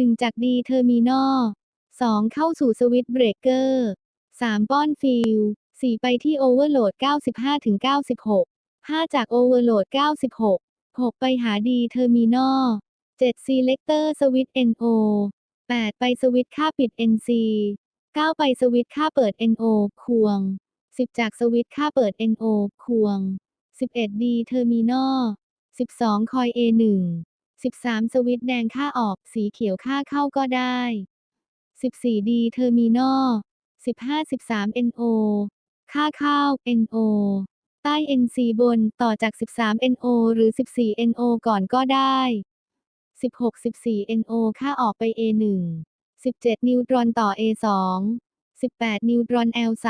1 จากดีเทอร์มินอล 2 เข้าสู่สวิตช์เบรกเกอร์ 3 ป้อนฟิล 4 ไปที่โอเวอร์โหลด 95-96 5 จากโอเวอร์โหลด 96 6 ไปหาดีเทอร์มินอล7 Selector Switch NO 8 ไปสวิตช์ค่าปิด NC 9 ไปสวิตช์ค่าเปิด NO ควง 10 จากสวิตช์ค่าเปิด NO ควง 11 D Terminal 12 คอย A1 13 สวิตช์แดงค่าออก สีเขียวค่าเข้าก็ได้ 14 D Terminal 15 13 NO ค่าเข้า NO ใต้ NC บนต่อจาก 13 NO หรือ 14 NO ก่อนก็ได้ 16 14 NO ค่าออกไป A1 17 นิวตรอนต่อ A2 18 นิวตรอน L3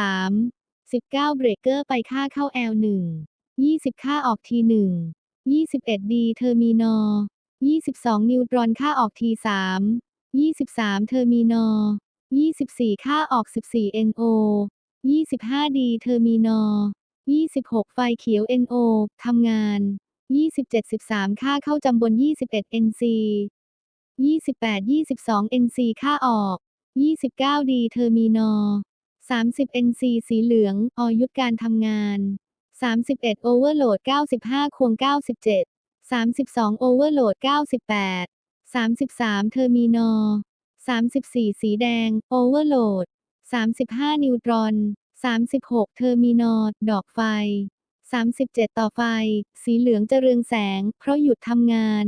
19 เบรกเกอร์ไปค่าเข้า L1 20 ค่าออก T1 21 D เทอร์มินอล 22 นิวตรอนค่าออก T3 23 เทอร์มินอล24 ค่าออก 14 NO 25 D เทอร์มินอล26 ไฟเขียว NO ทำงาน 27 13 ค่าเข้าจำบน 21 NC 28 22 NC ค่าออก 29 D เทอร์มินอล30 NC สีเหลืองอยุดการทำงาน 31 Overload 95 ควง 97 32 โอเวอร์โหลด 98 33 เทอร์มินอล 34 สีแดง โอเวอร์โหลด 35 นิวตรอน 36 เทอร์มินอล ดอกไฟ 37 ต่อไฟ สีเหลืองเจรืองแสง เพราะหยุดทำงาน